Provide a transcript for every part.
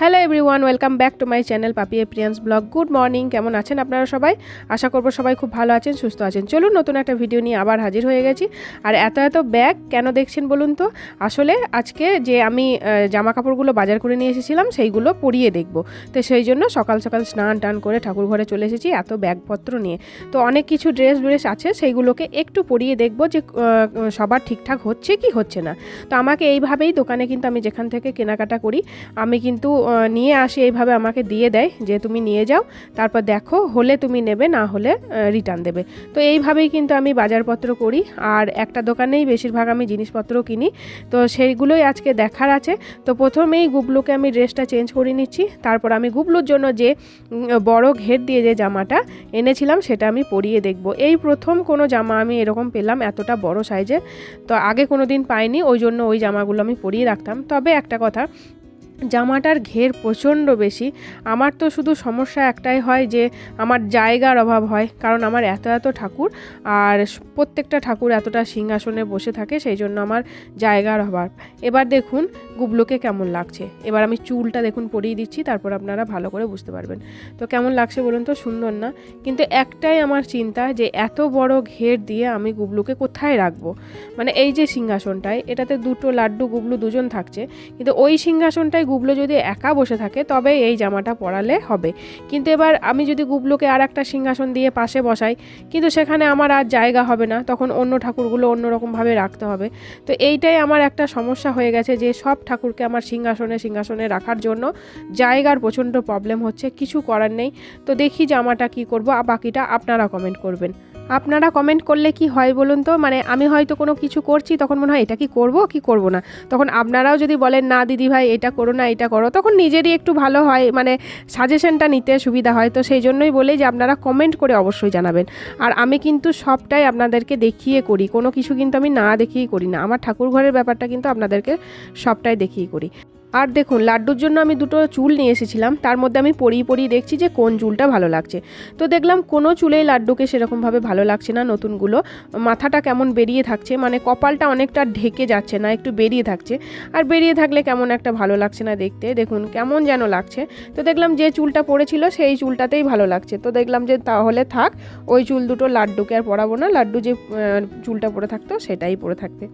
Hello everyone welcome back to my channel Papi Priyans vlog good morning কেমন আছেন আপনারা সবাই? আশা করব সবাই খুব ভালো আছেন, সুস্থ আছেন। চলুন, নতুন একটা ভিডিও নিয়ে আবার হাজির হয়ে গেছি। আর এত এত ব্যাগ কেন দেখছেন বলুন তো? আসলে আজকে যে আমি জামা কাপড়গুলো বাজার করে নিয়ে এসেছিলাম, সেইগুলো পরিয়ে দেখব। তো সেই জন্য সকাল সকাল স্নান টান করে ঠাকুর ঘরে চলে এসেছি এত ব্যাগপত্র নিয়ে। তো অনেক কিছু ড্রেস ড্রেস আছে, সেইগুলোকে একটু পরিয়ে দেখব যে সবার ঠিকঠাক হচ্ছে কি হচ্ছে না। তো আমাকে এইভাবেই দোকানে কিন্তু আমি যেখান থেকে কেনাকাটা করি, আমি কিন্তু নিয়ে আসি, এইভাবে আমাকে দিয়ে দেয় যে তুমি নিয়ে যাও, তারপর দেখো হলে তুমি নেবে, না হলে রিটার্ন দেবে। তো এইভাবেই কিন্তু আমি বাজারপত্র করি। আর একটা দোকানেই বেশিরভাগ আমি জিনিসপত্র কিনি। তো সেইগুলোই আজকে দেখার আছে। তো প্রথমেই গুবলুকে আমি ড্রেসটা চেঞ্জ করে নিচ্ছি। তারপর আমি গুবলুর জন্য যে বড় ঘের দিয়ে যে জামাটা এনেছিলাম, সেটা আমি পরিয়ে দেখব। এই প্রথম কোনো জামা আমি এরকম পেলাম এতটা বড় সাইজের তো আগে কোনো দিন পাইনি, ওই জন্য ওই জামাগুলো আমি পরিয়ে রাখতাম। তবে একটা কথা জামাটার ঘের প্রচণ্ড বেশি। আমার তো শুধু সমস্যা একটাই হয় যে, আমার জায়গার অভাব হয়, কারণ আমার এত এত ঠাকুর, আর প্রত্যেকটা ঠাকুর এতটা সিংহাসনে বসে থাকে, সেই জন্য আমার জায়গার অভাব। এবার দেখুন, গুবলুকে কেমন লাগছে। এবার আমি চুলটা দেখুন পরিয়ে দিচ্ছি, তারপর আপনারা ভালো করে বুঝতে পারবেন। তো কেমন লাগছে বলুন তো? সুন্দর না? কিন্তু একটাই আমার চিন্তা যে, এত বড় ঘের দিয়ে আমি গুবলুকে কোথায় রাখব? মানে এই যে সিংহাসনটায়, এটাতে দুটো লাড্ডু, গুবলু দুজন থাকছে, কিন্তু ওই সিংহাসনটায় গুবলু যদি একা বসে থাকে, তবে এই জামাটা পরালে হবে। কিন্তু এবার আমি যদি গুবলোকে আর একটা সিংহাসন দিয়ে পাশে বসাই, কিন্তু সেখানে আমার আর জায়গা হবে না, তখন অন্য ঠাকুরগুলো অন্যরকমভাবে রাখতে হবে। তো এইটাই আমার একটা সমস্যা হয়ে গেছে যে সব ঠাকুরকে আমার সিংহাসনে সিংহাসনে রাখার জন্য জায়গার প্রচণ্ড প্রবলেম হচ্ছে, কিছু করার নেই। তো দেখি জামাটা কি করব, আর বাকিটা আপনারা কমেন্ট করবেন। আপনারা কমেন্ট করলে কি হয় বলুন তো? মানে আমি হয়তো কোনো কিছু করছি, তখন মনে হয় এটা কি করব কি করব না? তখন আপনারাও যদি বলেন, না, দিদি ভাই, এটা করো না, এটা করো, তখন নিজেরই একটু ভালো হয় মানে সাজেশনটা নিতে সুবিধা হয়। তো সেই জন্যই বলি যে, আপনারা কমেন্ট করে অবশ্যই জানাবেন। আর আমি কিন্তু সবটাই আপনাদেরকে দেখিয়ে করি। কোনো কিছু কিন্তু আমি না দেখিয়েই করি না। আমার ঠাকুর ঘরের ব্যাপারটা কিন্তু আপনাদেরকে সবটাই দেখিয়ে করি। আর দেখুন, লাড্ডুর জন্য আমি দুটো চুল নিয়ে এসেছিলাম। তার মধ্যে আমি পরিয়ে পরিয়ে দেখছি যে কোন চুলটা ভালো লাগছে। তো দেখলাম কোনো চুলেই লাড্ডুকে সেরকমভাবে ভালো লাগছে না নতুনগুলো। মাথাটা কেমন বেরিয়ে থাকছে মানে কপালটা অনেকটা ঢেকে যাচ্ছে না, একটু বেরিয়ে থাকছে। আর বেরিয়ে থাকলে কেমন একটা ভালো লাগছে না দেখতে। দেখুন, কেমন যেন লাগছে। তো দেখলাম যে চুলটা পড়েছিল, সেই চুলটাতেই ভালো লাগছে। তো দেখলাম যে তাহলে থাক, ওই চুল দুটো লাড্ডুকে আর পরাবো না। লাড্ডু যে চুলটা পরে থাকতো, সেটাই পরে থাকতে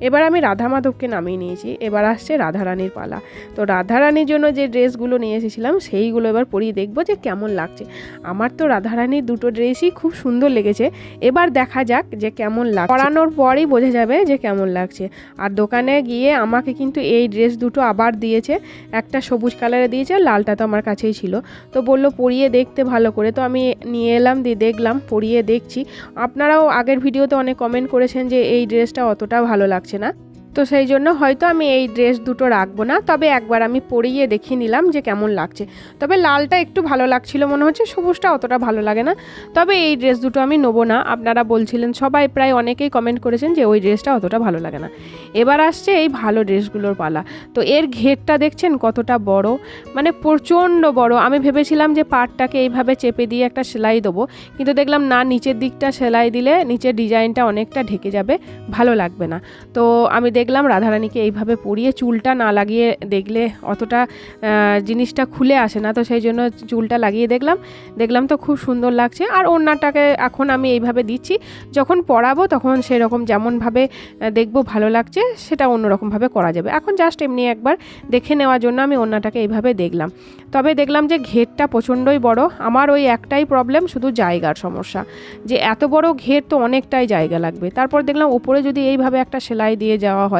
এবার আমি রাধা মাধবকে নামিয়ে নিয়েছি। এবার আসছে রাধারানীর পালা। তো রাধারানীর জন্য যে ড্রেসগুলো নিয়ে এসেছিলাম, সেইগুলো এবার পরিয়ে দেখব যে কেমন লাগছে। আমার তো রাধারানীর দুটো ড্রেসই খুব সুন্দর লেগেছে। এবার দেখা যাক যে কেমন লাগছে। পরানোর পরই বোঝা যাবে যে কেমন লাগছে। আর দোকানে গিয়ে আমাকে কিন্তু এই ড্রেস দুটো আবার দিয়েছে। একটা সবুজ কালারে দিয়েছে লালটা তো আমার কাছেই ছিল। তো বলল পরিয়ে দেখতে ভালো করে। তো আমি নিয়ে এলাম, দিয়ে দেখলাম, পরিয়ে দেখছি। আপনারাও আগের ভিডিওতে অনেক কমেন্ট করেছেন যে এই ড্রেসটা অতটা ভালো লাগছে না। তো সেই জন্য হয়তো আমি এই ড্রেস দুটো রাখব না, তবে একবার আমি পরিয়ে দেখিয়ে নিলাম যে কেমন লাগছে। তবে লালটা একটু ভালো লাগছিল মনে হচ্ছে, সবুজটা অতটা ভালো লাগে না। তবে এই ড্রেস দুটো আমি নেব না, আপনারা বলছিলেন, সবাই প্রায় অনেকেই কমেন্ট করেছেন যে ওই ড্রেসটা অতটা ভালো লাগে না। এবার আসছে এই ভালো ড্রেসগুলোর পালা। তো এর ঘেরটা দেখছেন কতটা বড় মানে প্রচণ্ড বড়। আমি ভেবেছিলাম যে পাটটাকে এইভাবে চেপে দিয়ে একটা সেলাই দেবো, কিন্তু দেখলাম না, নিচের দিকটা সেলাই দিলে নিচের ডিজাইনটা অনেকটা ঢেকে যাবে, ভালো লাগবে না। তো আমি দেখলাম রাধারানীকে এইভাবে পরিয়ে চুলটা না লাগিয়ে দেখলে অতটা জিনিসটা খুলে আসে না। তো সেই জন্য চুলটা লাগিয়ে দেখলাম। দেখলাম তো খুব সুন্দর লাগছে। আর ওড়নাটাকে এখন আমি এইভাবে দিচ্ছি। যখন পরাবো তখন সেরকম যেমনভাবে দেখব ভালো লাগছে, সেটা অন্যরকমভাবে করা যাবে। এখন জাস্ট এমনি একবার দেখে নেওয়ার জন্য আমি ওড়নাটাকে এইভাবে দেখলাম। তবে দেখলাম যে ঘেরটা প্রচণ্ডই বড়। আমার ওই একটাই প্রবলেম শুধু জায়গার সমস্যা। যে এত বড় ঘের তো অনেকটাই জায়গা লাগবে। তারপর দেখলাম উপরে যদি এইভাবে একটা সেলাই দিয়ে যাওয়া হয়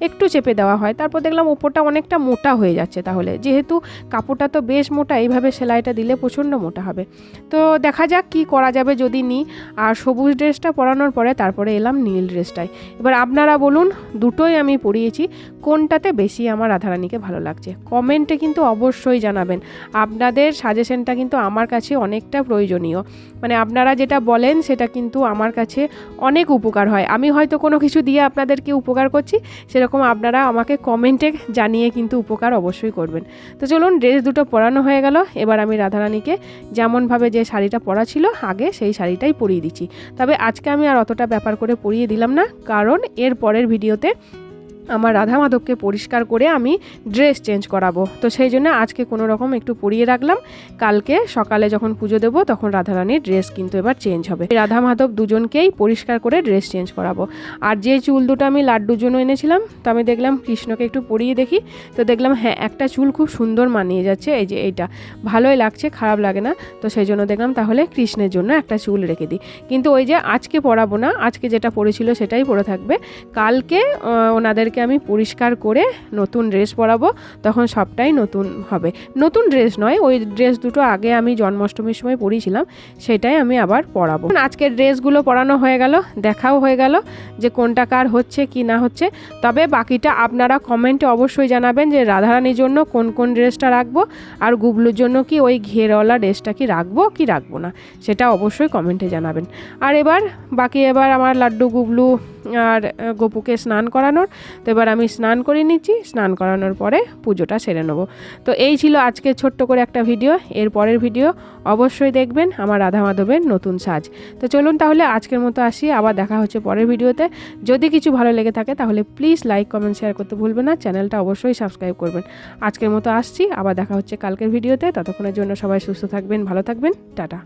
একটু চেপে দেওয়া হয়। তারপর দেখলাম ওপরটা অনেকটা মোটা হয়ে যাচ্ছে তাহলে। যেহেতু কাপড়টা তো বেশ মোটা, এইভাবে সেলাইটা দিলে প্রচণ্ড মোটা হবে। তো দেখা যাক কি করা যাবে যদি নিই। আর সবুজ ড্রেসটা পরানোর পরে তারপরে এলাম নীল ড্রেসটায়। এবার আপনারা বলুন, দুটোই আমি পরিয়েছি। কোনটাতে বেশি আমার রাধারানীকে ভালো লাগছে? কমেন্টে কিন্তু অবশ্যই জানাবেন। আপনাদের সাজেশনটা কিন্তু আমার কাছে অনেকটা প্রয়োজনীয়। মানে আপনারা যেটা বলেন, সেটা কিন্তু আমার কাছে অনেক উপকার হয়। আমি হয়তো কোনো কিছু দিয়ে আপনাদেরকে উপকার করছি সেরকম আপনারা আমাকে কমেন্টে জানিয়ে কিন্তু উপকার অবশ্যই করবেন। তো চলুন ড্রেস দুটো পরানো হয়ে গেল, এবার আমি রাধারানীকে যেমনভাবে যে শাড়িটা পরা ছিল, আগে সেই শাড়িটাই পরিয়ে দিচ্ছি। তবে আজকে আমি আর অতটা ব্যাপার করে পরিয়ে দিলাম না, কারণ এর পরের ভিডিওতে আমার রাধা মাধবকে পরিষ্কার করে আমি ড্রেস চেঞ্জ করাবো। তো সেই জন্য আজকে কোনো রকম একটু পরিয়ে রাখলাম। কালকে সকালে যখন পুজো দেবো তখন রাধারানীর ড্রেস কিন্তু এবার চেঞ্জ হবে। রাধা মাধব দুজনকেই পরিষ্কার করে ড্রেস চেঞ্জ করাবো। আর যে চুল দুটো আমি লাড্ডুর জন্য এনেছিলাম তো আমি দেখলাম কৃষ্ণকে একটু পরিয়ে দেখি। তো দেখলাম হ্যাঁ একটা চুল খুব সুন্দর মানিয়ে যাচ্ছে এই যে এইটা। ভালোই লাগছে খারাপ লাগে না। তো সেই জন্য দেখলাম তাহলে কৃষ্ণের জন্য একটা চুল রেখে দিই। কিন্তু ওই যে আজকে পরাবো না আজকে যেটা পরেছিল সেটাই পরে থাকবে। কালকে আহ, ওনাদেরকে আমি পরিষ্কার করে নতুন ড্রেস পরাবো, তখন সবটাই নতুন হবে। নতুন ড্রেস নয়, ওই ড্রেস দুটো আগে আমি জন্মাষ্টমীর সময় পরিয়েছিলাম, সেটাই আমি আবার পরাবো। আজকের ড্রেসগুলো পরানো হয়ে গেল, দেখাও হয়ে গেল যে কোনটা কার হচ্ছে কি না হচ্ছে। তবে বাকিটা আপনারা কমেন্টে অবশ্যই জানাবেন যে রাধারানীর জন্য কোন কোন ড্রেসটা রাখব, আর গুবলুর জন্য কি ওই ঘেরওয়ালা ড্রেসটা কি রাখব কি রাখব না, সেটা অবশ্যই কমেন্টে জানাবেন। আর এবার, বাকি এবার আমার লাড্ডু, গুবলু আর গপুকে স্নান করানোর। তো এবার আমি স্নান করে নিচ্ছি, স্নান করানোর পরে পুজোটা সেরে নেব। তো এই ছিল আজকে ছোট্ট করে একটা ভিডিও, এর পরের ভিডিও অবশ্যই দেখবেন আমার রাধা মাধবের নতুন সাজ। তো চলুন তাহলে আজকের মতো আসি, আবার দেখা হচ্ছে পরের ভিডিওতে। যদি কিছু ভালো লেগে থাকে তাহলে প্লিজ লাইক, কমেন্ট, শেয়ার করতে ভুলবেন না, চ্যানেলটা অবশ্যই সাবস্ক্রাইব করবেন। আজকের মতো আসছি, আবার দেখা হচ্ছে কালকের ভিডিওতে, ততক্ষণের জন্য সবাই সুস্থ থাকবেন, ভালো থাকবেন, টাটা।